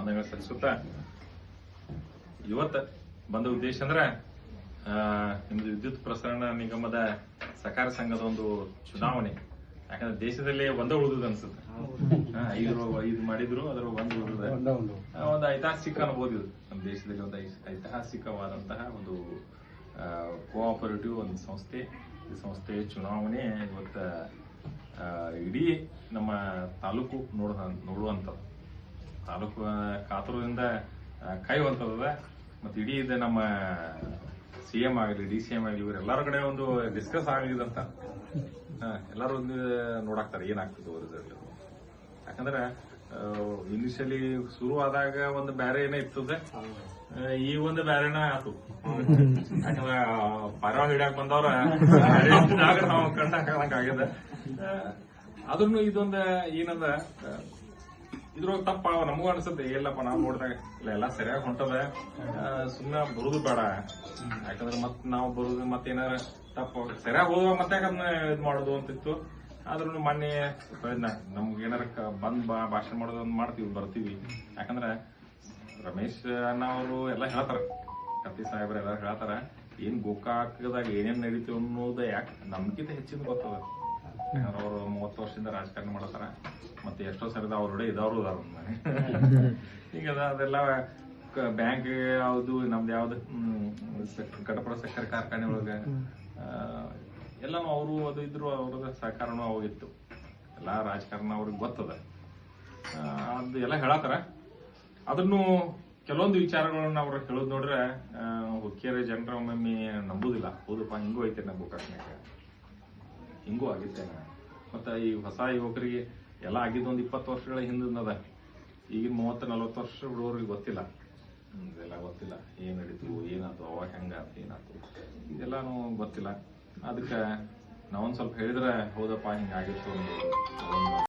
ವಂದನೆಗಳು ಸಲ್ಲಿಸುತ್ತಾ ಇವತ್ತ ಬಂದ ಉದ್ದೇಶ ಅಂದ್ರೆ ನಿಮ್ದು ವಿದ್ಯುತ್ ಪ್ರಸರಣ ನಿಗಮದ ಸಹಕಾರ ಸಂಘದ ಒಂದು ಚುನಾವಣೆ. ಯಾಕಂದ್ರೆ ದೇಶದಲ್ಲಿ ಒಂದೇ ಉಳಿದ್ ಅನ್ಸುತ್ತೆ. ಐದು ಐದು ಮಾಡಿದ್ರು ಅದರ ಒಂದು ಉಳಿದ ಒಂದು ಐತಿಹಾಸಿಕ ಅನುಭವ ಇದು. ನಮ್ಮ ದೇಶದಲ್ಲಿ ಒಂದು ಐತಿಹಾಸಿಕವಾದಂತಹ ಒಂದು ಕೋಆಪರೇಟಿವ್ ಒಂದು ಸಂಸ್ಥೆ. ಈ ಸಂಸ್ಥೆ ಚುನಾವಣೆ ಇವತ್ತ ಇಡೀ ನಮ್ಮ ತಾಲೂಕು ನೋಡ ನೋಡುವಂಥದ್ದು. ತಾಲೂಕು ಆ, ಕಾಯುವಂಥದ್ದು ಮತ್ತೆ ಇಡೀ ಇದೆ ನಮ್ಮ ಸಿ ಎಂ ಆಗಲಿ ಡಿ ಸಿ ಎಂ ಆಗಲಿ ಇವರೆಲ್ಲರ ಕಡೆ ಒಂದು ಡಿಸ್ಕಸ್ ಆಗಿದಂತ ಎಲ್ಲರೂ ಒಂದು ನೋಡಾಕ್ತಾರೆ ಏನಾಗ್ತದೆ ರಿಸಲ್ಟ್ ಯಾಕಂದ್ರೆ ಇನಿಷಿಯಲಿ ಶುರು ಆದಾಗ ಒಂದು ಬ್ಯಾರೆ ಏನೇ ಇರ್ತದೆ ಈ ಒಂದು ಬ್ಯಾರೆನ ಆತು. ಯಾಕಂದ್ರೆ ಪರ ಹಿಡಿಯಾಕ ಬಂದವ್ರ ನಾವು ಕಂಡ ಆಗ್ಯದ ಆದ್ರೂ ಇದೊಂದು ಏನಂದ ಆ, ಇದ್ರೊಳಗೆ ತಪ್ಪ, ನಮಗೂ ಅನ್ಸುತ್ತೆ ಎಲ್ಲಪ್ಪ ನಾವು ನೋಡಿದಾಗ ಇಲ್ಲ, ಎಲ್ಲ ಸರಿಯಾಗಿ ಹೊಂಟದ ಸುಮ್ಮನೆ ಬರುದು ಬೇಡ. ಯಾಕಂದ್ರೆ ಮತ್ ನಾವು ಬರುದು ಮತ್ತೇನಾರ ತಪ್ಪ ಸರಿಯಾಗಿ ಹೋಗುವ ಮತ್ತೆ ಅದನ್ನ ಇದ್ ಮಾಡೋದು ಅಂತಿತ್ತು. ಆದ್ರೂ ಮೊನ್ನೆ ನಮ್ಗೆ ಏನಾರ ಬಂದ್ ಭಾಷಣ ಮಾಡೋದು ಮಾಡ್ತೀವಿ, ಬರ್ತೀವಿ. ಯಾಕಂದ್ರೆ ರಮೇಶ್ ಅಣ್ಣ ಅವರು ಎಲ್ಲ ಹೇಳ್ತಾರ. ಕತ್ತಿ ಸಾಹೇಬ್ರ ಎಲ್ಲ ಹೇಳ್ತಾರ, ಏನ್ ಗೋಕಾಕದಾಗ ಏನೇನ್ ನಡೀತೀವಿ ಅನ್ನೋದು ಯಾಕೆ ನಮ್ಗಿಂತ ಹೆಚ್ಚಿನ ಗೊತ್ತದ. ಅವರು ಮೂವತ್ತು ವರ್ಷದಿಂದ ರಾಜಕಾರಣ ಮಾಡತಾರ ಮತ್ತೆ ಎಷ್ಟೋ ಸರಿದ ಅವ್ರೊಡೆ ಇದಾವ್ರು ಅದಾರ ಈಗ ಅದೆಲ್ಲ ಬ್ಯಾಂಕ್ ಯಾವ್ದು ನಮ್ದು ಯಾವ್ದು ಕಡಪಡ ಸಕ್ಕರೆ ಕಾರ್ಖಾನೆ ಒಳಗ ಎಲ್ಲಾನು ಅವರು ಅದು ಇದ್ರು ಅವ್ರದ ಸಹಕಾರನೂ ಅವಾಗಿತ್ತು. ಎಲ್ಲ ರಾಜಕಾರಣ ಅವ್ರಿಗೆ ಗೊತ್ತದ. ಅದು ಎಲ್ಲ ಹೇಳತ್ತಾರ ಅದನ್ನು ಕೆಲವೊಂದು ವಿಚಾರಗಳನ್ನ ಅವ್ರು ಹೇಳೋದು ನೋಡ್ರೆ ಹುಕ್ಕೇರಿ ಜನರ ಒಮ್ಮೊಮ್ಮೆ ನಂಬುದಿಲ್ಲ. ಹೌದಪ್ಪ ಹಿಂಗೂ ಐತೆ ನಮ್ಮ ಗೋಕಾಕ್ನ್ಯಾಗ ಹಿಂಗೂ ಆಗಿದ್ದೆ ಮತ್ತು ಈ ಹೊಸ ಯುವಕರಿಗೆ ಎಲ್ಲ ಆಗಿದ್ದು ಒಂದು ಇಪ್ಪತ್ತು ವರ್ಷಗಳ ಹಿಂದಿನದ ಈಗಿನ ಮೂವತ್ತು ನಲ್ವತ್ತು ವರ್ಷ ಹುಡುಗರಿಗೆ ಗೊತ್ತಿಲ್ಲ. ಇದೆಲ್ಲ ಗೊತ್ತಿಲ್ಲ. ಏನು ನಡೀತು, ಏನಾಯ್ತು, ಅವಾಗ ಅಂತ ಏನಾಯ್ತು. ಇದೆಲ್ಲಾನು ಗೊತ್ತಿಲ್ಲ. ಅದಕ್ಕೆ ನಾವೊಂದು ಸ್ವಲ್ಪ ಹೇಳಿದ್ರೆ ಹೌದಪ್ಪ ಹಿಂಗಾಗಿತ್ತು ಆಗಿತ್ತು ಒಂದು